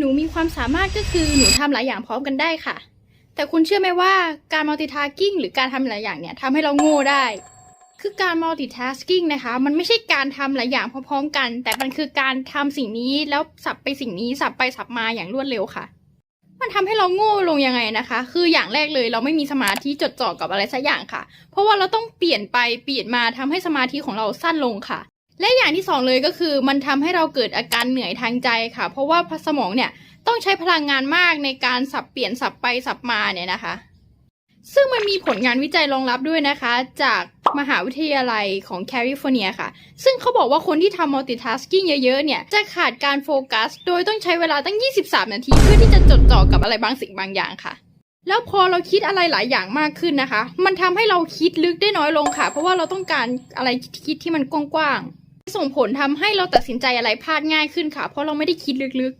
หนูมีความสามารถก็คือหนูทำหลายอย่างพร้อมกันได้ค่ะ แต่คุณเชื่อไหมว่าการ multitasking หรือการทำหลายอย่างเนี่ยทำให้เราโง่ได้ คือการ multitasking นะคะ มันไม่ใช่การทำหลายอย่างพร้อมๆกัน แต่มันคือการทำสิ่งนี้แล้วสับไปสิ่งนี้สับไปสับมาอย่างรวดเร็วค่ะ มันทำให้เราโง่ลงยังไงนะคะ คืออย่างแรกเลยเราไม่มีสมาธิจดจ่อกับอะไรสักอย่างค่ะ เพราะว่าเราต้องเปลี่ยนไปเปลี่ยนมาทำให้สมาธิของเราสั้นลงค่ะ และอย่างที่สองเลยก็คือมันทำให้เราเกิดอาการเหนื่อยทางใจค่ะ เพราะว่าสมองเนี่ยต้องใช้พลังงานมากในการสับเปลี่ยนสับไปสับมาเนี่ยนะคะ ซึ่งมันมีผลงานวิจัยรองรับด้วยนะคะ จากมหาวิทยาลัยของแคลิฟอร์เนียค่ะ ซึ่งเขาบอกว่าคนที่ทำ multitasking เยอะๆ เนี่ย จะขาดการโฟกัส โดยต้องใช้เวลาตั้ง 23 นาที เพื่อที่จะจดจ่อกับอะไรบางสิ่งบางอย่างค่ะ แล้วพอเราคิดอะไรหลายอย่างมากขึ้นนะคะ มันทำให้เราคิดลึกได้น้อยลงค่ะ เพราะว่าเราต้องการอะไรคิดที่มันกว้างๆ ส่งผลทำให้เราตัดสินใจอะไรพลาดง่ายขึ้นค่ะ เพราะเราไม่ได้คิดลึก